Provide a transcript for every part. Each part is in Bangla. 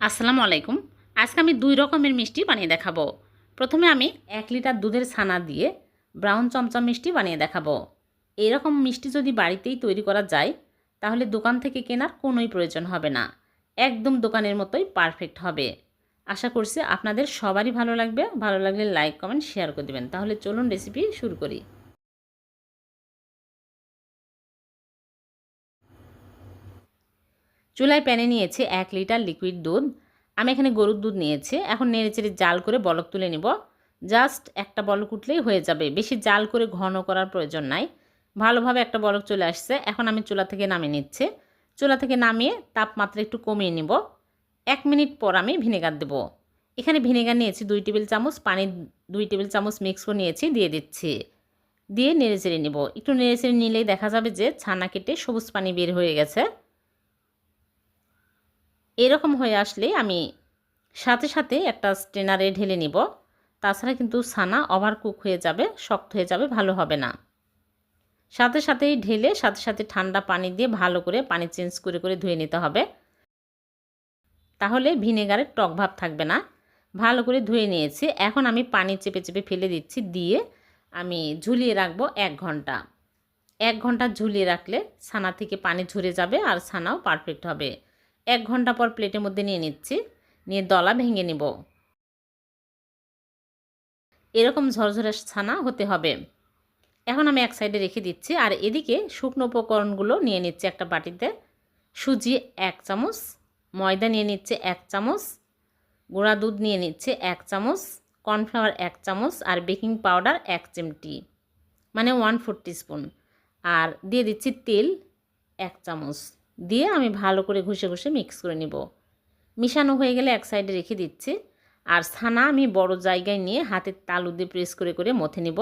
আসসালামু আলাইকুম। আজকে আমি দুই রকমের মিষ্টি বানিয়ে দেখাবো। প্রথমে আমি এক লিটার দুধের ছানা দিয়ে ব্রাউন চমচম মিষ্টি বানিয়ে দেখাবো। এরকম মিষ্টি যদি বাড়িতেই তৈরি করা যায়, তাহলে দোকান থেকে কেনার কোনোই প্রয়োজন হবে না। একদম দোকানের মতোই পারফেক্ট হবে। আশা করছি আপনাদের সবারই ভালো লাগবে। ভালো লাগলে লাইক, কমেন্ট, শেয়ার করে দেবেন। তাহলে চলুন রেসিপি শুরু করি। চুলায় প্যানে নিয়েছি এক লিটার লিকুইড দুধ। আমি এখানে গরুর দুধ নিয়েছি। এখন নেড়েচেড়ে জাল করে বলক তুলে নিব। জাস্ট একটা বলক উঠলেই হয়ে যাবে। বেশি জাল করে ঘন করার প্রয়োজন নাই। ভালোভাবে একটা বলক চলে আসছে। এখন আমি চুলা থেকে নামিয়ে নিচ্ছি। চুলা থেকে নামিয়ে তাপমাত্রা একটু কমিয়ে নিব। এক মিনিট পর আমি ভিনেগার দেব। এখানে ভিনেগার নিয়েছি দুই টেবিল চামচ। পানি দুই টেবিল চামচ মিক্স করে নিয়েছি, দিয়ে দিচ্ছি। দিয়ে নেড়ে নেড়েচেড়ে নিব। একটু নেড়ে নেড়েচেড়ে নিলেই দেখা যাবে যে ছানা কেটে সবুজ পানি বের হয়ে গেছে। এরকম হয়ে আসলে আমি সাথে সাথে একটা স্টেনারে ঢেলে নিব। তাছাড়া কিন্তু ছানা ওভার কুক হয়ে যাবে, শক্ত হয়ে যাবে, ভালো হবে না। সাথে সাথেই ঢেলে, সাথে সাথে ঠান্ডা পানি দিয়ে ভালো করে পানি চেঞ্জ করে করে ধুয়ে নিতে হবে। তাহলে ভিনেগারের টক ভাব থাকবে না। ভালো করে ধুয়ে নিয়েছি। এখন আমি পানি চেপে চেপে ফেলে দিচ্ছি। দিয়ে আমি ঝুলিয়ে রাখব এক ঘণ্টা। এক ঘণ্টা ঝুলিয়ে রাখলে ছানা থেকে পানি ঝরে যাবে আর ছানাও পারফেক্ট হবে। এক ঘণ্টা পর প্লেটের মধ্যে নিয়ে নিচ্ছি। নিয়ে দলা ভেঙে নিব। এরকম ঝরঝরে ছানা হতে হবে। এখন আমি এক সাইডে রেখে দিচ্ছি আর এদিকে শুকনো উপকরণগুলো নিয়ে নিচ্ছি একটা বাটিতে। সুজি এক চামচ, ময়দা নিয়ে নিচ্ছে এক চামচ, গুঁড়া দুধ নিয়ে নিচ্ছে এক চামচ, কর্নফ্লাওয়ার এক চামচ আর বেকিং পাউডার এক চিমটি মানে ওয়ান ফোর স্পুন। আর দিয়ে দিচ্ছি তেল এক চামচ। দিয়ে আমি ভালো করে ঘষে ঘষে মিক্স করে নিব। মিশানো হয়ে গেলে এক সাইডে রেখে দিচ্ছি। আর ছানা আমি বড় জায়গায় নিয়ে হাতের তালু দিয়ে প্রেস করে করে মথে নিব।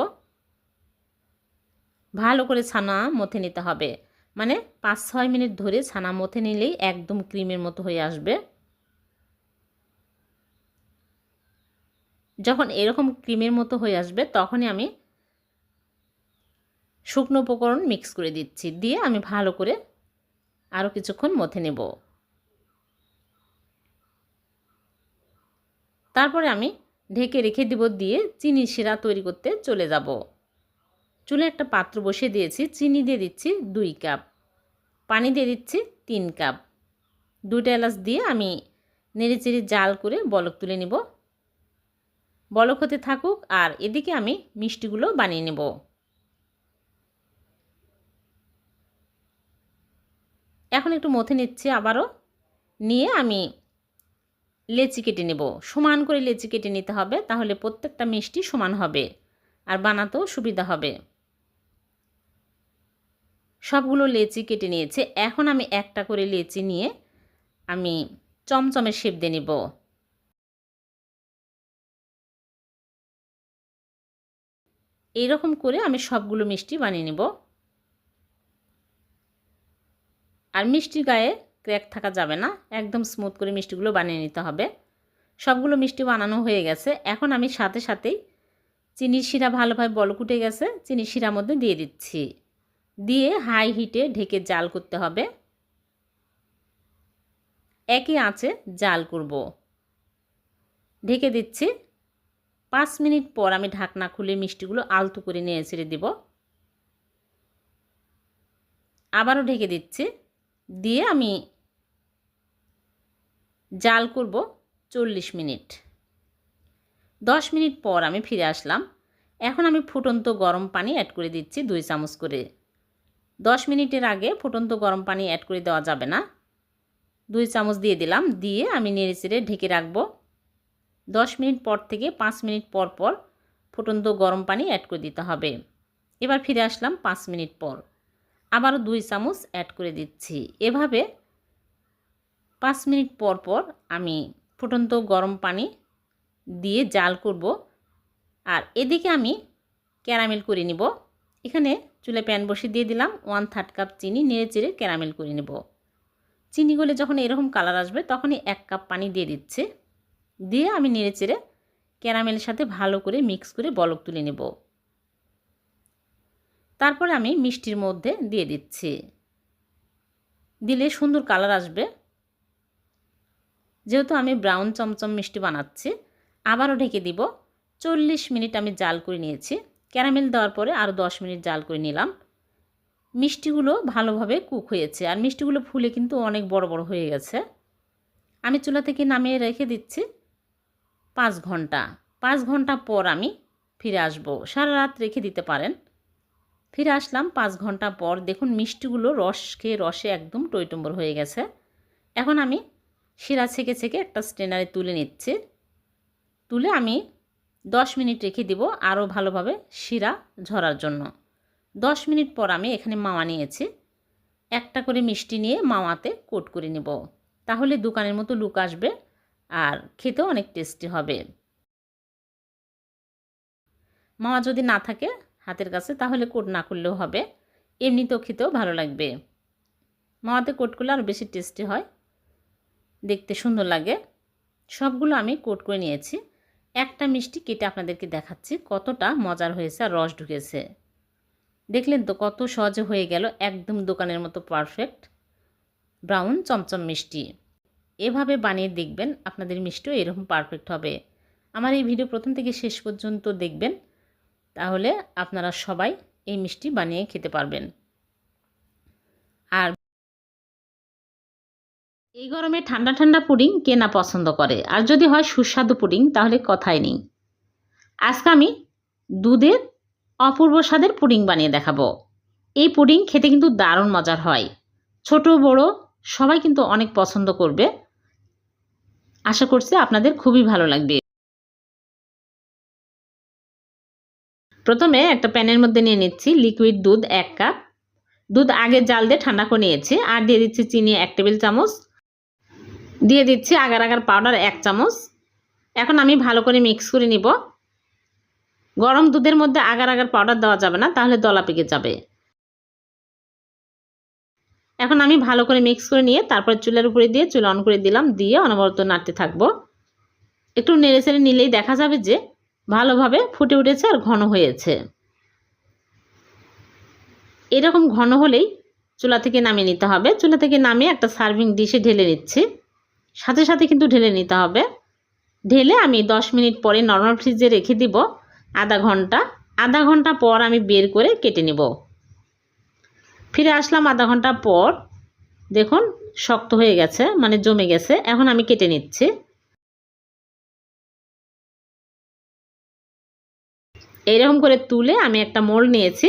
ভালো করে ছানা মথে নিতে হবে। মানে পাঁচ, ছয় মিনিট ধরে ছানা মথে নিলেই একদম ক্রিমের মতো হয়ে আসবে। যখন এরকম ক্রিমের মতো হয়ে আসবে, তখনই আমি শুকনো উপকরণ মিক্স করে দিচ্ছি। দিয়ে আমি ভালো করে আরও কিছুক্ষণ মথে নেব। তারপরে আমি ঢেকে রেখে দিব দিয়ে চিনি শিরা তৈরি করতে চলে যাব। চুলে একটা পাত্র বসিয়ে দিয়েছি, চিনি দিয়ে দিচ্ছি দুই কাপ, পানি দিয়ে দিচ্ছি তিন কাপ। দুইটা এলাচ দিয়ে আমি নেড়ে চেড়ে জাল করে বলক তুলে নিব। বলক হতে থাকুক আর এদিকে আমি মিষ্টিগুলো বানিয়ে নেব। এখন একটু মথে নিচ্ছি, আবারও নিয়ে আমি লেচি কেটে নেব। সমান করে লেচি কেটে নিতে হবে, তাহলে প্রত্যেকটা মিষ্টি সমান হবে আর বানাতেও সুবিধা হবে। সবগুলো লেচি কেটে নিয়েছে। এখন আমি একটা করে লেচি নিয়ে আমি চমচমের শেপ দিয়ে নিব। এইরকম করে আমি সবগুলো মিষ্টি বানিয়ে নেব। আর মিষ্টি গায়ে ক্র্যাক থাকা যাবে না। একদম স্মুথ করে মিষ্টিগুলো বানিয়ে নিতে হবে। সবগুলো মিষ্টি বানানো হয়ে গেছে। এখন আমি সাথে সাথেই চিনির শিরা ভালোভাবে বলকুটে গেছে। চিনির শিরার মধ্যে দিয়ে দিচ্ছি। দিয়ে হাই হিটে ঢেকে জাল করতে হবে। একই আঁচে জাল করব। ঢেকে দিচ্ছি। পাঁচ মিনিট পর আমি ঢাকনা খুলে মিষ্টিগুলো আলতু করে নিয়ে ছেড়ে দিব। আবারও ঢেকে দিচ্ছি। দিয়ে আমি জাল করব চল্লিশ মিনিট। দশ মিনিট পর আমি ফিরে আসলাম। এখন আমি ফুটন্ত গরম পানি অ্যাড করে দিচ্ছি দুই চামচ করে। দশ মিনিটের আগে ফুটন্ত গরম পানি অ্যাড করে দেওয়া যাবে না। দুই চামচ দিয়ে দিলাম। দিয়ে আমি নেড়ে চেড়ে ঢেকে রাখব। দশ মিনিট পর থেকে পাঁচ মিনিট পর পর ফুটন্ত গরম পানি অ্যাড করে দিতে হবে। এবার ফিরে আসলাম পাঁচ মিনিট পর। আবারও দুই চামচ অ্যাড করে দিচ্ছি। এভাবে পাঁচ মিনিট পর পর আমি ফুটন্ত গরম পানি দিয়ে জাল করব। আর এদিকে আমি ক্যারামেল করে নিব। এখানে চুলে প্যান বসিয়ে দিয়ে দিলাম ওয়ান থার্ড কাপ চিনি, নেড়ে চেড়ে ক্যারামেল করে নেব। চিনি গলে যখন এরকম কালার আসবে তখনই এক কাপ পানি দিয়ে দিচ্ছে। দিয়ে আমি নেড়ে চেড়ে ক্যারামেলের সাথে ভালো করে মিক্স করে বলক তুলে নেব। তারপরে আমি মিষ্টির মধ্যে দিয়ে দিচ্ছি। দিলে সুন্দর কালার আসবে। যেহেতু আমি ব্রাউন চমচম মিষ্টি বানাচ্ছি, আবারও ঢেকে দিব। চল্লিশ মিনিট আমি জাল করে নিয়েছি। ক্যারামেল দেওয়ার পরে আরও দশ মিনিট জাল করে নিলাম। মিষ্টিগুলো ভালোভাবে কুক হয়েছে। আর মিষ্টিগুলো ফুলে কিন্তু অনেক বড় বড় হয়ে গেছে। আমি চুলা থেকে নামিয়ে রেখে দিচ্ছি পাঁচ ঘণ্টা। পাঁচ ঘণ্টা পর আমি ফিরে আসব। সারা রাত রেখে দিতে পারেন। ফিরে আসলাম পাঁচ ঘণ্টা পর। দেখুন, মিষ্টিগুলো রস খেয়ে রসে একদম টইটম্বর হয়ে গেছে। এখন আমি শিরা ছেঁকে ছেঁকে একটা স্ট্রেনারে তুলে নিচ্ছি। তুলে আমি দশ মিনিট রেখে দিব আরও ভালোভাবে শিরা ঝরার জন্য। দশ মিনিট পর আমি এখানে মাওয়া নিয়েছি। একটা করে মিষ্টি নিয়ে মাওয়াতে কোট করে নেব। তাহলে দোকানের মতো লুক আসবে আর খেতেও অনেক টেস্টি হবে। মাওয়া যদি না থাকে হাতের কাছে, তাহলে কোট না করলেও হবে। এমনিতেও খেতেও ভালো লাগবে। মাওয়াতে কোট করলে আরও বেশি টেস্টি হয়। দেখতে সুন্দর লাগে। সবগুলো আমি কোট করে নিয়েছি। একটা মিষ্টি কেটে আপনাদেরকে দেখাচ্ছি, কতটা মজার হয়েছে আর রস ঢুকেছে। দেখলেন তো কত সহজে হয়ে গেল, একদম দোকানের মতো পারফেক্ট ব্রাউন চমচম মিষ্টি। এভাবে বানিয়ে দেখবেন, আপনাদের মিষ্টিও এরকম পারফেক্ট হবে। আমার এই ভিডিও প্রথম থেকে শেষ পর্যন্ত দেখবেন। তাহলে আপনারা সবাই এই মিষ্টি বানিয়ে খেতে পারবেন। আর এই গরমে ঠান্ডা ঠান্ডা পুডিং কে না পছন্দ করে? আর যদি হয় সুস্বাদু পুডিং, তাহলে কথাই নেই। আজকে আমি দুধের অপূর্ব স্বাদের পুডিং বানিয়ে দেখাবো। এই পুডিং খেতে কিন্তু দারুণ মজার হয়। ছোট, বড় সবাই কিন্তু অনেক পছন্দ করবে। আশা করছি আপনাদের খুবই ভালো লাগবে। প্রথমে একটা প্যানের মধ্যে নিয়ে নিচ্ছি লিকুইড দুধ এক কাপ দুধ আগে জাল দিয়ে ঠান্ডা করে নিয়েছি, আর দিয়ে দিচ্ছি চিনি এক টেবিল চামচ। দিয়ে দিচ্ছি আগার আগার পাউডার এক চামচ। এখন আমি ভালো করে মিক্স করে নিব। গরম দুধের মধ্যে আগার আগার পাউডার দেওয়া যাবে না, তাহলে দলা পেকে যাবে। এখন আমি ভালো করে মিক্স করে নিয়ে তারপর চুলার উপরে দিয়ে, চুলা অন করে দিলাম, দিয়ে অনবরত নাড়তে থাকব। একটু নেড়ে চেড়ে নিলেই দেখা যাবে যে ভালোভাবে ফুটে উঠেছে আর ঘন হয়েছে। এরকম ঘন হলেই চুলা থেকে নামিয়ে নিতে হবে। চুলা থেকে নামিয়ে একটা সার্ভিং ডিশে ঢেলে নিচ্ছি। সাথে সাথে কিন্তু ঢেলে নিতে হবে। ঢেলে আমি দশ মিনিট পরে নর্মাল ফ্রিজে রেখে দিব আধা ঘণ্টা। আধা ঘণ্টা পর আমি বের করে কেটে নেব। ফিরে আসলাম আধা ঘণ্টা পর। দেখুন, শক্ত হয়ে গেছে মানে জমে গেছে। এখন আমি কেটে নিচ্ছি। এইরকম করে তুলে আমি একটা মোল্ড নিয়েছি।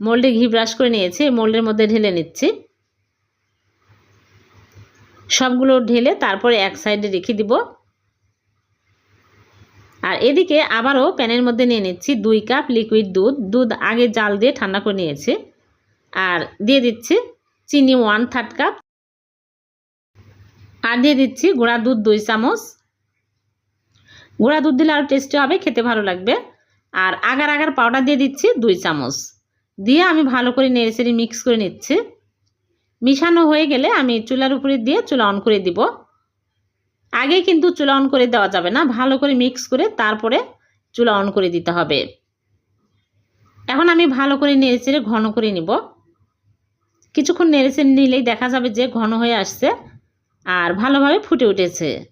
মোল্ডে ঘি ব্রাশ করে নিয়েছি মোল্ডের মধ্যে ঢেলে নিচ্ছি। সবগুলো ঢেলে তারপরে এক সাইডে রেখে দিব। আর এদিকে আবারও প্যানের মধ্যে নিয়ে নিচ্ছি দুই কাপ লিকুইড দুধ। দুধ আগে জাল দিয়ে ঠান্ডা করে নিয়েছি। আর দিয়ে দিচ্ছি চিনি ওয়ান থার্ড কাপ আর দিয়ে দিচ্ছি গুঁড়া দুধ দুই চামচ। গুঁড়া দুধ দিলে আরও টেস্টি হবে, খেতে ভালো লাগবে। আর আগার আগার পাউডার দিয়ে দিচ্ছি দুই চামচ। দিয়ে আমি ভালো করে নেড়ে মিক্স করে নিচ্ছি। মিশানো হয়ে গেলে আমি চুলার উপরে দিয়ে চুলা অন করে দিব। আগে কিন্তু চুলা অন করে দেওয়া যাবে না, ভালো করে মিক্স করে তারপরে চুলা অন করে দিতে হবে। এখন আমি ভালো করে নেড়েচেড়ে ঘন করে নিব। কিছুক্ষণ নেড়েচেড়ে নিলেই দেখা যাবে যে ঘন হয়ে আসছে আর ভালোভাবে ফুটে উঠেছে।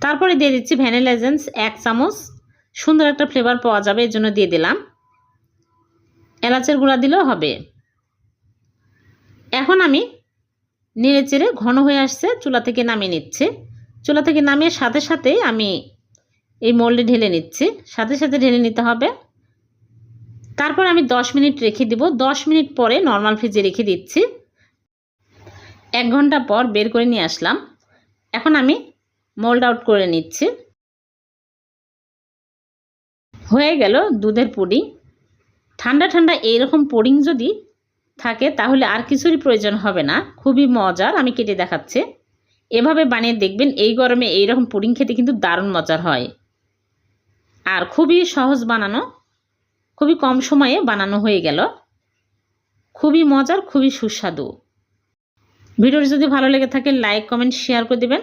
তারপরে দিয়ে দিচ্ছি ভ্যানিলা এজেন্স এক চামচ। সুন্দর একটা ফ্লেভার পাওয়া যাবে, এর জন্য দিয়ে দিলাম। এলাচের গুঁড়া দিলেও হবে। এখন আমি নেড়ে চেড়ে ঘন হয়ে আসছে, চুলা থেকে নামিয়ে নিচ্ছে। চুলা থেকে নামিয়ে সাথে সাথে আমি এই মোল্ডে ঢেলে নিচ্ছি। সাথে সাথে ঢেলে নিতে হবে। তারপর আমি 10 মিনিট রেখে দিব। 10 মিনিট পরে নর্মাল ফ্রিজে রেখে দিচ্ছি। এক ঘণ্টা পর বের করে নিয়ে আসলাম। এখন আমি মোল্ড আউট করে নিচ্ছি। হয়ে গেল দুধের পুডিং। ঠান্ডা ঠান্ডা এইরকম পুডিং যদি থাকে তাহলে আর কিছুরই প্রয়োজন হবে না, খুবই মজার, আমি কেটে দেখাচ্ছি। এভাবে বানিয়ে দেখবেন এই গরমে এইরকম পুডিং খেতে কিন্তু দারুণ মজার হয়। আর খুবই সহজ বানানো, খুবই কম সময়ে বানানো হয়ে গেল। খুবই মজার, খুবই সুস্বাদু। ভিডিওটি যদি ভালো লেগে থাকে লাইক কমেন্ট শেয়ার করে দেবেন।